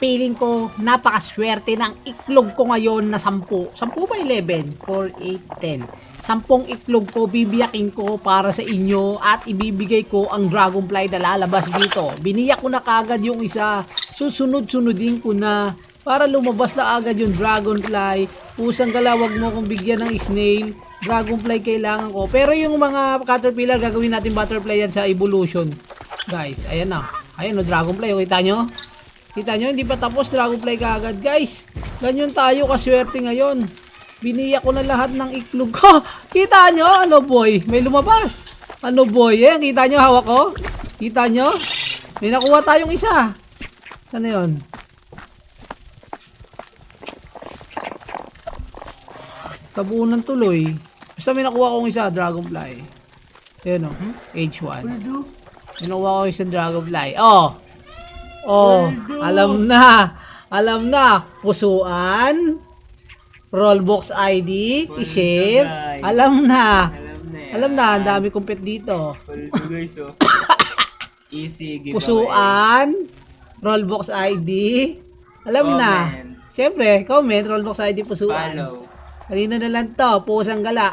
feeling ko napakaswerte ng iklog ko ngayon na 10. 10 ba 11? 4, 8, 10. Sampung iklog ko, bibiyakin ko para sa inyo at ibibigay ko ang dragonfly na lalabas dito. Biniyak ko na kagad yung isa, susunod-sunodin ko na para lumabas na agad yung dragonfly. Pusang galawag mo kung bigyan ng snail. Dragonfly kailangan ko. Pero yung mga caterpillar, gagawin natin butterfly yan sa evolution. Guys, ayan na. Ayan o, dragonfly. O, kita nyo? Kita nyo, hindi pa tapos dragonfly kaagad. Guys, ganyan tayo kaswerte ngayon. Biniyak ko na lahat ng iklog ko. Kita nyo? Ano boy? May lumabas. Ano boy? Eh, kita nyo hawak ko? Kita nyo? May nakuha tayong isa. Sana yun? Sa buo ng tuloy. Basta may nakuha kong isa, dragonfly. Ayun o, H1. May nakuha ko isang dragonfly. Oh! Oh, alam na. Alam na. Pusuan. Rollbox ID. I-share. Alam na. Alam na ang dami kong pet dito. Guys, oh. Easy giveaway. Pusuan. Rollbox ID. Alam na. Siyempre, comment, Rollbox ID pusuan. Follow. Kanina na lang to, pusang gala.